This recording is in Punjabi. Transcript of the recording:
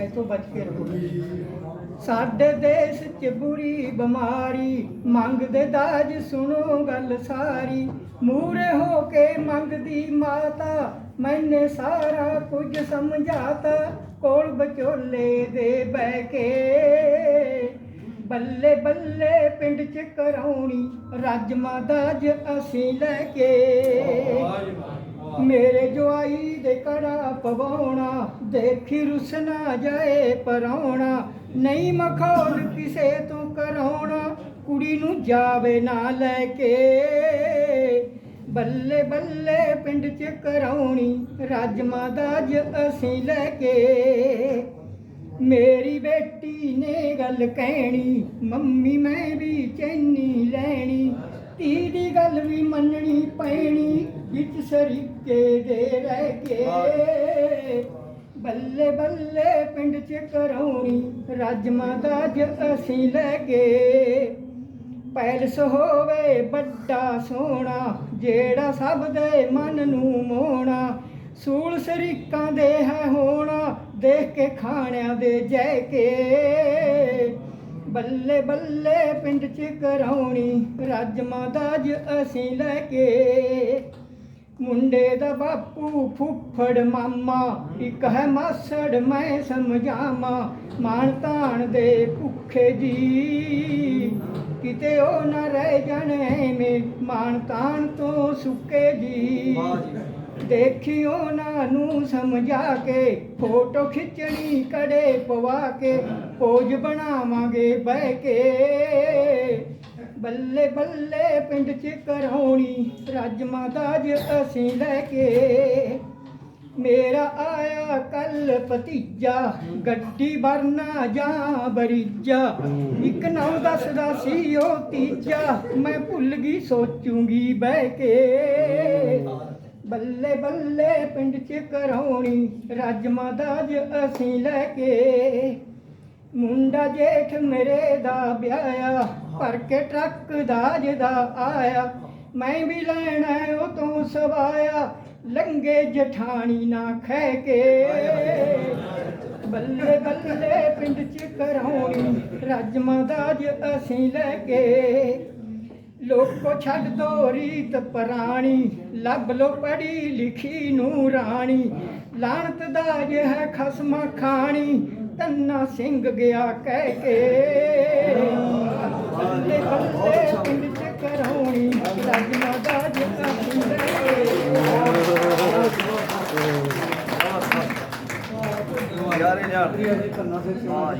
ਇੱਥੋਂ ਬਚ ਕੇ ਰਹੋ। ਸਾਡੇ ਦੇਸ਼ 'ਚ ਬੁਰੀ ਬਿਮਾਰੀ ਮੰਗਦੇ ਦਾਜ ਸੁਣੋ ਗੱਲ ਸਾਰੀ। ਮੂਰੇ ਹੋ ਕੇ ਮੰਗਦੀ ਮਾਤਾ, ਮੈਨੇ ਸਾਰਾ ਕੁਝ ਸਮਝਾਤਾ। ਕੋਲ ਵਿਚੋਲੇ ਦੇ ਬਹਿ ਕੇ ਬੱਲੇ ਬੱਲੇ ਪਿੰਡ 'ਚ ਕਰਾਉਣੀ, ਰਾਜਮਾ ਦਾਜ ਅਸੀਂ ਲੈ ਕੇ। ਮੇਰੇ ਜਵਾਈ ਦੇ ਕੜਾ ਪਵਾਉਣਾ, ਦੇਖੀ ਰੁੱਸ ਨਾ ਜਾਏ ਪਰਾਉਣਾ ਨਹੀਂ ਮਖੌਲ ਕਿਸੇ ਤੋਂ ਕਰਾਉਣਾ, ਕੁੜੀ ਨੂੰ ਜਾਵੇ ਨਾ ਲੈ ਕੇ। ਬੱਲੇ ਬੱਲੇ ਪਿੰਡ 'ਚ ਕਰਾਉਣੀ, ਰਾਜਮਾ ਦਾਜ ਅਸੀਂ ਲੈ ਕੇ। ਮੇਰੀ ਬੇਟੀ ਨੇ ਗੱਲ ਕਹਿਣੀ, ਮੰਮੀ ਮੈਂ ਵੀ ਚੈਨੀ ਲੈਣੀ। ਧੀ ਦੀ ਗੱਲ ਵੀ ਮੰਨਣੀ ਪੈਣੀ ਵਿੱਚ ਸਰੀਕੇ ਦੇ ਰਹਿ ਕੇ। ਬੱਲੇ ਬੱਲੇ ਪਿੰਡ ਚ ਕਰਾਉਣੀ ਰਾਜਮਾ ਦਾਜ ਅਸੀਂ ਲੈ ਕੇ। ਪੈਲਸ ਹੋਵੇ ਵੱਡਾ ਸੋਹਣਾ, ਜਿਹੜਾ ਸਭ ਦੇ ਮਨ ਨੂੰ ਮੋਹਣਾ। ਸੂਲ ਸਰੀਕਾਂ ਦੇ ਹੈ ਹੋਣਾ, ਦੇਖ ਕੇ ਖਾਣਿਆਂ ਦੇ ਜੈ ਕੇ। ਬੱਲੇ ਬੱਲੇ ਪਿੰਡ ਚ ਕਰਾਉਣੀ ਰਾਜਮਾ ਦਾਜ ਅਸੀਂ ਲੈ ਕੇ। ਮੁੰਡੇ ਦਾ ਬਾਪੂ ਫੁੱਫੜ ਮਾਮਾ ਇੱਕ ਹੈ ਮਾਸੜ ਮੈਂ ਸਮਝਾਵਾਂ ਮਾਣ ਤਾਣ ਦੇ ਭੁੱਖੇ ਜੀ। ਕਿਤੇ ਉਹ ਨਾ ਰਹਿ ਜਾਣੇ ਮੇ ਮਾਣ ਤਾਣ ਤੋਂ ਸੁੱਕੇ ਜੀ। ਦੇਖੀ ਉਹਨਾਂ ਨੂੰ ਸਮਝਾ ਕੇ ਫੋਟੋ ਖਿੱਚਣੀ ਕੜੇ ਪਵਾ ਕੇ ਪੋਜ ਬਣਾਵਾਂਗੇ ਬਹਿ ਕੇ। ਬੱਲੇ ਬੱਲੇ ਪਿੰਡ ਚ ਕਰਾਉਣੀ ਰਾਜਮਾ ਦਾਜ ਅਸੀਂ ਲੈ ਕੇ। ਮੇਰਾ ਆਇਆ ਕੱਲ ਭਤੀਜਾ, ਗੱਡੀ ਵਰਨਾ ਜਾਂ ਬਰੀਜਾ। ਇੱਕ ਨੌ ਦੱਸਦਾ ਸੀ ਉਹ ਤੀਜਾ, ਮੈਂ ਭੁੱਲ ਗਈ ਸੋਚੂਗੀ ਬਹਿ ਕੇ। ਬੱਲੇ ਬੱਲੇ ਪਿੰਡ ਚ ਕਰਾਉਣੀ ਰਾਜਮਾ ਦਾਜ ਅਸੀਂ ਲੈ ਕੇ। ਮੁੰਡਾ ਜੇਠ ਮੇਰੇ ਦਾ ਵਿਆਹਿਆ ਭਰ ਕੇ ਟਰੱਕ ਦਾਜ ਦਾ ਆਇਆ, ਮੈਂ ਵੀ ਲੈਣਾ ਉਹ ਤੋਂ ਸਵਾਇਆ ਲੰਗੇ ਜਠਾਣੀ ਨਾ ਖੈ ਕੇ। ਬੱਲੇ ਬੱਲੇ ਪਿੰਡ ਚ ਕਰਾਉਣੀ, ਰਾਜਮਾ ਦਾਜ ਅਸੀਂ ਲੈ ਕੇ। ਲੋਕੋ ਛੱਡ ਦੋ ਰੀਤ ਪੁਰਾਣੀ, ਲੱਭ ਲੋ ਪੜੀ ਲਿਖੀ ਨੂੰ ਰਾਣੀ ਲਾਣਤ ਦਾਜ ਹੈ ਖਸਮਾ ਖਾਣੀ ਤੰਨਾ ਸਿੰਘ ਗਿਆ ਕਹਿ ਕੇ। ਬੱਲੇ ਬੱਲੇ ਪਿੰਡ ਚ ਕਰਾਉਣੀ ਰਾਜਮਾ ਦਾਜ ਅਸੀਂ ਲੈ ਕੇ ਯਾਰ ਇਹ ਯਾਰ। ਹਾਂ ਜੀ